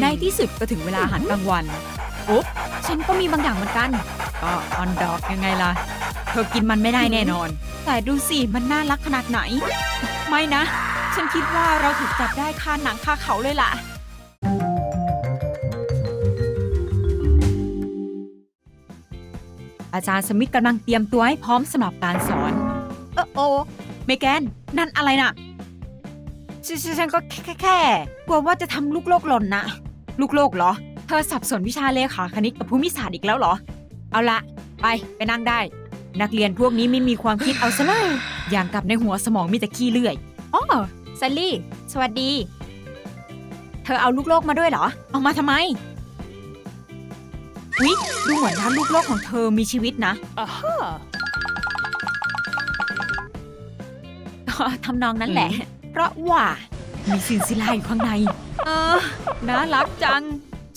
ในที่สุดก็ถึงเวลาอาหารกลางวันโอ๊บฉันก็มีบางอย่างเหมือนกัน ก็ออนดอกยังไงล่ะ เธอกินมันไม่ได้แน่นอน แต่ดูสิ มันน่ารักขนาดไหน ไม่นะ ฉันคิดว่าเราถูกจับได้คาหนังคาเขาเลยล่ะ อาจารย์สมิธกำลังเตรียมตัวให้พร้อมสำหรับการสอน เออโอเมแกน นั่นอะไรน่ะ ฉันฉันฉันก็แค่แค่แค่กลัวว่าจะทำลูกโลกหล่นนะ ลูกโลกเหรอ เธอสับสนวิชาเลขาคณิตกับภูมิศาสตร์อีกแล้วเหรอ เอาละไปไปนั่งได้ นักเรียนพวกนี้ไม่มีความคิดเอาซะเลย อย่างกับในหัวสมองมีแต่ขี้เลื่อยอ๋อแซลลี่ สวัสดี เธอเอาลูกโลกมาด้วยเหรอ เอามาทำไมวิดูเหมือนร้านลูกโลกของเธอมีชีวิตนะ อ่าฮะ ก็ทำนองนั้นแหละ เพราะว่ามีซินซิล่าอยู่ข้างใน เออน่ารักจัง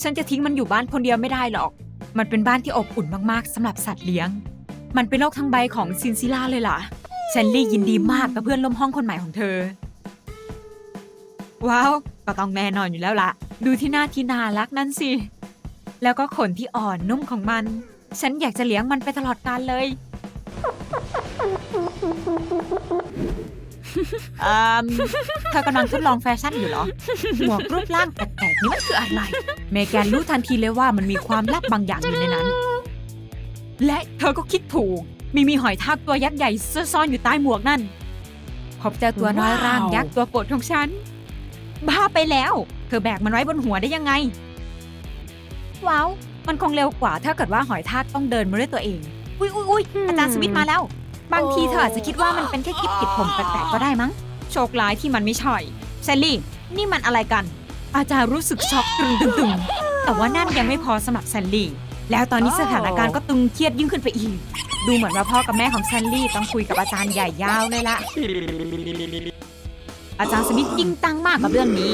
ฉันจะทิ้งมันอยู่บ้านคนเดียวไม่ได้หรอก มันเป็นบ้านที่อบอุ่นมากๆสำหรับสัตว์เลี้ยง มันเป็นโลกทั้งใบของซินซิล่าเลยล่ะแซนลี่ยินดีมากกับเพื่อนร่วมห้องคนใหม่ของเธอ ว้าว ก็ต้องแน่นอนอยู่แล้วล่ะ ดูที่หน้าที่น่ารักนั่นสิ แล้วก็ขนที่อ่อนนุ่มของมัน ฉันอยากจะเลี้ยงมันไปตลอดกาลเลย อืมเธอกำลังทดลองแฟชั่นอยู่เหรอ หมวกรูปร่างแปลกๆนี่มันคืออะไร เมแกนรู้ทันทีเลยว่ามันมีความลับบางอย่างอยู่ในนั้น และเธอก็คิดถูก มีมีหอยทากตัวยักษ์ใหญ่ซ่อนอยู่ใต้หมวกนั่นพบเจอตัวน้อยร่างยักษ์ตัวโปรดของฉัน บ้าไปแล้ว เธอแบกมันไว้บนหัวได้ยังไง ว้าว มันคงเร็วกว่าถ้าเกิดว่าหอยทากต้องเดินมาด้วยตัวเอง อุ้ยอุ้ยอุ้ยอาจารย์สมิธมาแล้ว บางทีเธออาจจะคิดว่ามันเป็นแค่คลิปติดผมแปลกๆก็ได้มั้ง โชคร้ายที่มันไม่ใช่แซลลี่ นี่มันอะไรกัน อาจารย์รู้สึกช็อกตึงตึงตึงแต่ว่านั่นยังไม่พอสำหรับแซลลี่ แล้วตอนนี้สถานการณ์ก็ตึงเครียดยิ่งขึ้นไปอีก ดูเหมือนว่าพ่อกับแม่ของแซลลี่ต้องคุยกับอาจารย์ใหญ่ยาวเลยละอาจารย์สมิธยิ่งตั้งมากกับเรื่องนี้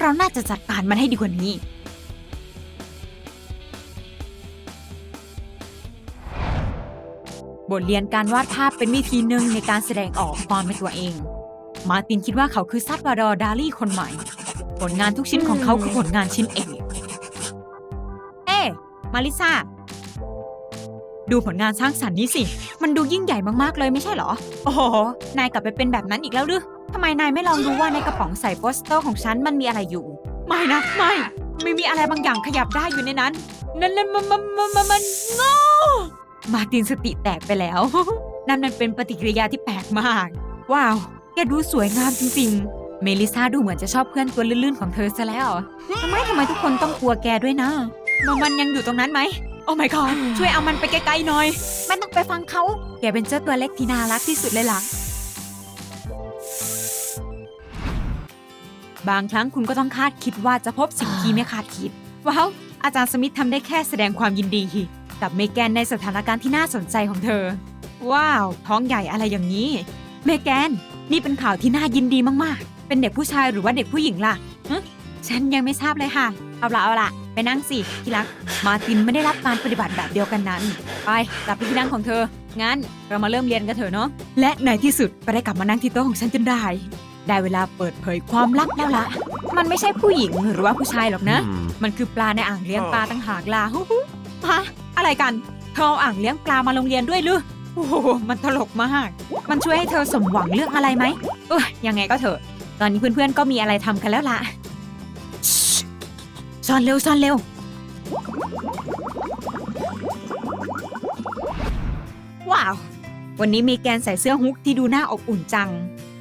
เราน่าจะจัดการมันให้ดีกว่านี้ บทเรียนการวาดภาพเป็นวิธีหนึ่งในการแสดงออกความเป็นตัวเอง มาตินคิดว่าเขาคือซัตวาดอร์ดาลี่คนใหม่ ผลงานทุกชิ้นของเขาคือผลงานชิ้นเอก เอ๊ะมาริซาดูผลงานสร้างสรรค์นี้สิ มันดูยิ่งใหญ่มากๆเลยไม่ใช่เหรอ โอ้โห นายกลับไปเป็นแบบนั้นอีกแล้วหรือทำไมนายไม่ลองดูว่าในกระป๋องใส่โปสเตอร์ของฉันมันมีอะไรอยู่ ไม่นะ ไม่ ไม่มีอะไรบางอย่างขยับได้อยู่ในนั้น นั่นนั่นมันมันมันมันมันโง่ มาร์ตินสติแตกไปแล้ว นั่นมันเป็นปฏิกิริยาที่แปลกมาก ว้าว แกดูสวยงามจริงๆ เมลิซาดูเหมือนจะชอบเพื่อนตัวลื่นๆของเธอซะแล้วทำไมทำไมทุกคนต้องกลัวแกด้วยนะมันมันยังอยู่ตรงนั้นไหม โอ้ my god ช่วยเอามันไปไกลๆหน่อยไม่ต้องไปฟังเขา แกเป็นเจ้าตัวเล็กที่น่ารักที่สุดเลยล่ะ บางครั้งคุณก็ต้องคาดคิดว่าจะพบสิ่งที่ไม่คาดคิด ว้าว อาจารย์สมิธทำได้แค่แสดงความยินดี กับเมแกนในสถานการณ์ที่น่าสนใจของเธอ ว้าว ท้องใหญ่อะไรอย่างนี้ เมแกน นี่เป็นข่าวที่น่ายินดีมากๆ เป็นเด็กผู้ชายหรือว่าเด็กผู้หญิงล่ะฮะฉันยังไม่ทราบเลยค่ะ เอาละเอาละไปนั่งสิที่รัก มาร์ตินไม่ได้รับการปฏิบัติแบบเดียวกันนั้น ไปกลับไปที่นั่งของเธอ งั้นเรามาเริ่มเรียนกันเถอะเนาะ และในที่สุดก็ได้กลับมานั่งที่โต๊ะของฉันจนได้ ได้เวลาเปิดเผยความลับแล้วล่ะมันไม่ใช่ผู้หญิงหรือว่าผู้ชายหรอกนะ มันคือปลาในอ่างเลี้ยงปลาตั้งหากล่ะฮู้ฮู้ฮะ อะไรกันเธอเอาอ่างเลี้ยงปลามาโรงเรียนด้วยหรือโอ้โหมันตลกมาก มันช่วยให้เธอสมหวังเรื่องอะไรไหมเออยังไงก็เถอะ ตอนนี้เพื่อนๆก็มีอะไรทำกันแล้วล่ะซ่อนเร็วซ่อนเร็ว ว้าว วันนี้มีแกนใส่เสื้อฮุกที่ดูน่าอบอุ่นจัง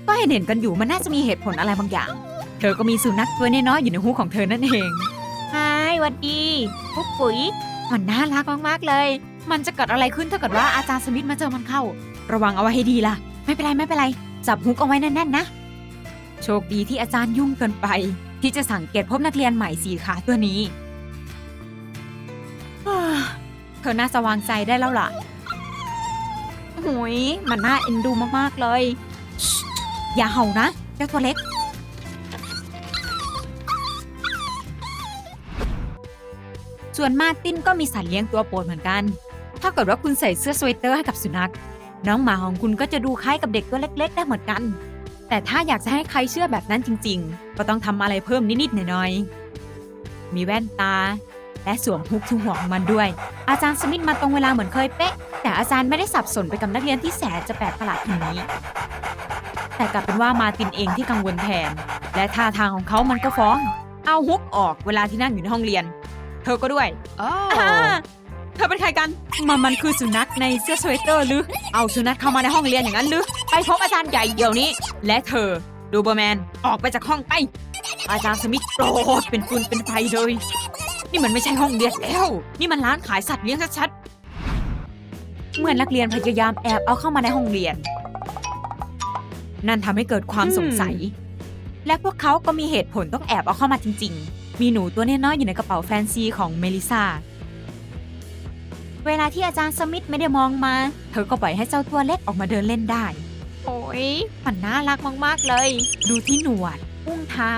ก็เห็นเห็นกันอยู่มันน่าจะมีเหตุผลอะไรบางอย่าง เธอก็มีสุนัขตัวน้อยๆอยู่ในฮุกของเธอนั่นเองฮายหวัดดีปุ๊กปุ๋ย มันน่ารักมากๆเลย มันจะเกิดอะไรขึ้นถ้าเกิดว่าอาจารย์สมิธมาเจอมันเข้า ระวังเอาไว้ให้ดีล่ะ ไม่เป็นไรไม่เป็นไร จับฮุกเอาไว้แน่นๆนะ โชคดีที่อาจารย์ยุ่งเกินไป ที่จะสังเกตพบนักเรียนใหม่สีขาตัวนี้อ่าเธอน่าสว่างใจได้แล้วล่ะหุยมันน่าเอ็นดูมากๆเลย อย่าเห่านะเจ้าตัวเล็ก ส่วนมาตินก็มีสัตว์เลี้ยงตัวโปรดเหมือนกัน ถ้าเกิดว่าคุณใส่เสื้อสเวตเตอร์ให้กับสุนัข น้องหมาของคุณก็จะดูคล้ายกับเด็กตัวเล็ก ๆ ได้เหมือนกัน แต่ถ้าอยากจะให้ใครเชื่อแบบนั้นจริง ๆ ก็ต้องทำอะไรเพิ่มนิดๆหน่อยๆ มีแว่นตา และสวมฮุกที่หัวของมันด้วย อาจารย์สมิธมาตรงเวลาเหมือนเคยเป๊ะ แต่อาจารย์ไม่ได้สับสนไปกับนักเรียนที่แสนจะแปลกประหลาดคนนี้ แต่กลับเป็นว่ามาตินเองที่กังวลแทน และท่าทางของเขามันก็ฟ้อง เอาฮุกออกเวลาที่นั่งอยู่ในห้องเรียน เธอก็ด้วยอ่าเธอเป็นใครกัน มันมันคือสุนัขในเสื้อสเวตเตอร์หรือ เอาสุนัขเข้ามาในห้องเรียนอย่างนั้นหรือ ไปพบอาจารย์ใหญ่เดี๋ยวนี้ และเธอดูเบอร์แมน ออกไปจากห้องไป อาจารย์สมิธโกรธเป็นฟืนเป็นไฟเลย นี่มันไม่ใช่ห้องเรียนแล้ว นี่มันร้านขายสัตว์เลี้ยงชัดๆเหมือนนักเรียนพยายามแอบเอาเข้ามาในห้องเรียน นั่นทำให้เกิดความสงสัย และพวกเขาก็มีเหตุผลต้องแอบเอาเข้ามาจริง ๆ มีหนูตัวน้อยๆอยู่ในกระเป๋าแฟนซีของเมลิซาเวลาที่อาจารย์สมิธไม่ได้มองมา เธอก็ปล่อยให้เจ้าตัวเล็กออกมาเดินเล่นได้ โอ้ยมันน่ารักมากๆเลย ดูที่หนวดอุ้งเท้า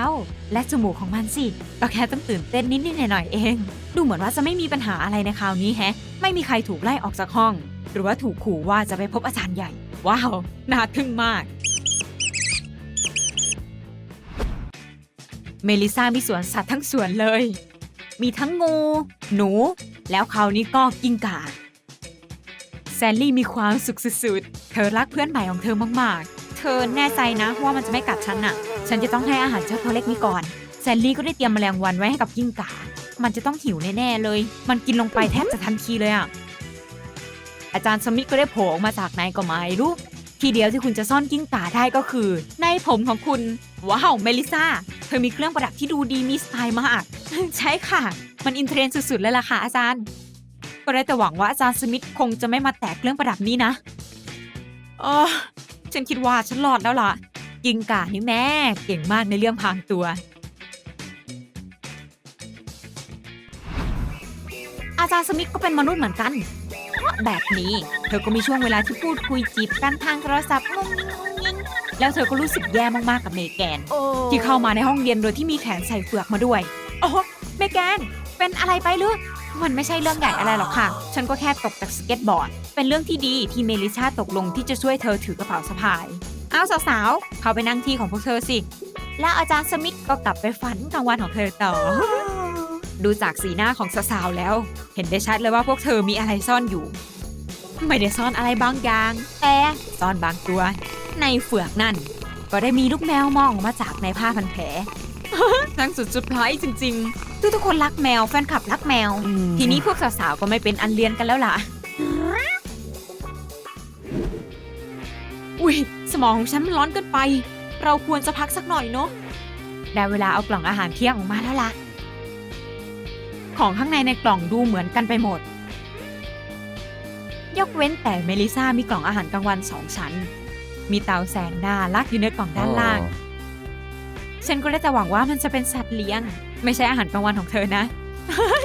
และจมูกของมันสิก็แค่ต้องตื่นเต้นนิดๆหน่อยๆเอง ดูเหมือนว่าจะไม่มีปัญหาอะไรในคราวนี้แฮะ ไม่มีใครถูกไล่ออกจากห้อง หรือว่าถูกขู่ว่าจะไปพบอาจารย์ใหญ่ ว้าว น่าทึ่งมาก เมลิซามีสวนสัตว์ทั้งสวนเลย มีทั้งงู หนู แล้วคราวนี้ก็กิ้งก่าแซนลี่มีความสุขสุดๆ เธอรักเพื่อนใหม่ของเธอมากๆ เธอแน่ใจนะว่ามันจะไม่กัดฉันน่ะ ฉันจะต้องให้อาหารเจ้าตัวเล็กนี้ก่อน แซนลี่ก็ได้เตรียมแมลงวันไว้ให้กับกิ้งก่า มันจะต้องหิวแน่ๆเลย มันกินลงไปแทบจะทันทีเลยอะอาจารย์สมิธก็ได้โผล่ออกมาจากไหนก็ไม่รู้ ทีเดียวที่คุณจะซ่อนกิ้งก่าได้ก็คือ ในผมของคุณ ว้าว เมลิซาเธอมีเครื่องประดับที่ดูดีมีสไตล์มาก ใช่ค่ะ มันอินเทรนด์สุดๆเลยล่ะค่ะอาจารย์ ก็ได้แต่หวังว่าอาจารย์สมิธคงจะไม่มาแตกเครื่องประดับนี้นะเออฉันคิดว่าฉันรอดแล้วล่ะ กิงก่านี่แม่เก่งมากในเรื่องพรางตัว อาจารย์สมิธก็เป็นมนุษย์เหมือนกัน เพราะแบบนี้ เธอก็มีช่วงเวลาที่พูดคุยจีบกันทางโทรศัพท์งุ้งงิงงงงิงแล้วเธอก็รู้สึกแย่มากๆกับเมแกน ที่เข้ามาในห้องเรียนโดยที่มีแขนใส่เฟือกมาด้วย โอ้เมแกน เป็นอะไรไปหรือมันไม่ใช่เรื่องใหญ่อะไรหรอกค่ะ ฉันก็แค่ตกจากสเก็ตบอร์ด เป็นเรื่องที่ดีที่เมลิชาตกลงที่จะช่วยเธอถือกระเป๋าสะพาย เอาสาวๆ เข้าไปนั่งที่ของพวกเธอสิ แล้วอาจารย์สมิธก็กลับไปฝันกลางวันของเธอต่อ ดูจากสีหน้าของสาวๆแล้ว เห็นได้ชัดเลยว่าพวกเธอมีอะไรซ่อนอยู่ ไม่ได้ซ่อนอะไรบางอย่าง แต่ซ่อนบางตัว ในเฟือกนั่น ก็ได้มีลูกแมวมองออกมาจากในผ้าพันแผลทั้งสุดสุดพลายจริงๆทุกทุกๆคนรักแมวแฟนคลับรักแมว ทีนี้พวกสาวๆก็ไม่เป็นอันเลียนกันแล้วล่ะ อุ้ยสมองของฉันมันร้อนเกินไป เราควรจะพักสักหน่อยเนาะได้เวลาเอากล่องอาหารเที่ยงออกมาแล้วล่ะ ของข้างในในกล่องดูเหมือนกันไปหมด ยกเว้นแต่เมลิซามีกล่องอาหารกลางวันสองชั้น มีเตาแสงดาลักอยู่ในกล่องด้านล่าง ฉันก็ได้แต่หวังว่ามันจะเป็นสัตว์เลี้ยง ไม่ใช่อาหารกลางวันของเธอนะ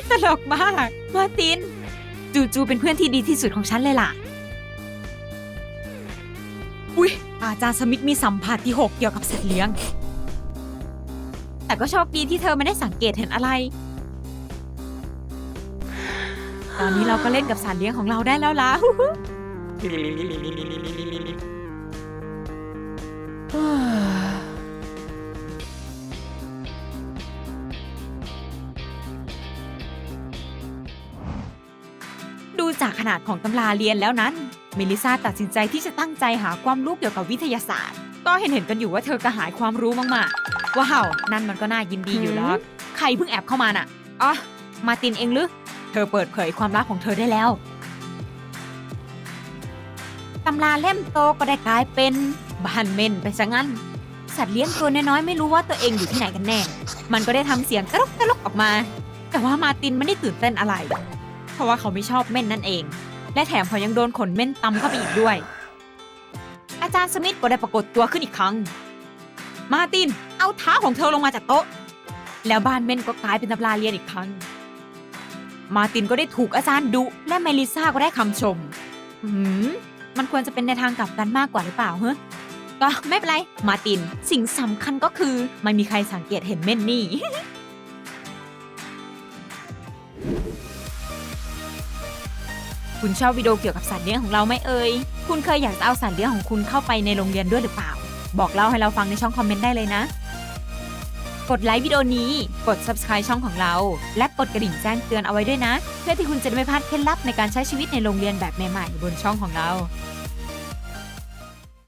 ตลกมากมาร์ติน จูจูเป็นเพื่อนที่ดีที่สุดของฉันเลยล่ะ อุ๊ย อาจารย์สมิธมีสัมผัสที่6เกี่ยวกับสัตว์เลี้ยง แต่ก็โชคดีที่เธอไม่ได้สังเกตเห็นอะไร ตอนนี้เราก็เล่นกับสัตว์เลี้ยงของเราได้แล้วล่ะ ดูจากขนาดของตำราเรียนแล้วนั้น เมลิซาตัดสินใจที่จะตั้งใจหาความรู้เกี่ยวกับวิทยาศาสตร์ ก็เห็นเห็นๆกันอยู่ว่าเธอกระหายความรู้มากๆว้าวนั่นมันก็น่ายินดีอยู่แล้ว ใครเพิ่งแอบเข้ามาน่ะ อ๋อ มาร์ตินเองหรือ เธอเปิดเผยความลับของเธอได้แล้ว ตำราเล่มโตก็ได้กลายเป็นบ้านเม่นไปซะงั้น สัตว์เลี้ยงตัวน้อยๆไม่รู้ว่าตัวเองอยู่ที่ไหนกันแน่ มันก็ได้ทำเสียงกระรกกระรกออกมา แต่ว่ามาตินไม่ได้ตื่นเต้นอะไร เพราะว่าเขาไม่ชอบเม่นนั่นเอง และแถมเขายังโดนขนเม่นตำเข้าไปอีกด้วย อาจารย์สมิธก็ได้ปรากฏตัวขึ้นอีกครั้ง มาตินเอาเท้าของเธอลงมาจากโต๊ะ แล้วบ้านเม่นก็กลายเป็นตำราเรียนอีกครั้ง มาตินก็ได้ถูกอาจารย์ดุและเมลิซาก็ได้คำชมหืมมันควรจะเป็นในทางกลับกันมากกว่าหรือเปล่าเฮ้ก็ไม่เป็นไร มาติน สิ่งสำคัญก็คือ ไม่มีใครสังเกตเห็นเม่นนี่ คุณชอบวิดีโอเกี่ยวกับสัตว์เลี้ยงของเราไหมเอ่ย คุณเคยอยากจะเอาสัตว์เลี้ยงของคุณเข้าไปในโรงเรียนด้วยหรือเปล่า บอกเล่าให้เราฟังในช่องคอมเมนต์ได้เลยนะ กดไลค์วิดีโอนี้ กด subscribe ช่องของเรา และกดกระดิ่งแจ้งเตือนเอาไว้ด้วยนะ เพื่อที่คุณจะได้ไม่พลาดเคล็ดลับในการใช้ชีวิตในโรงเรียนแบบใหม่ๆบนช่องของเรา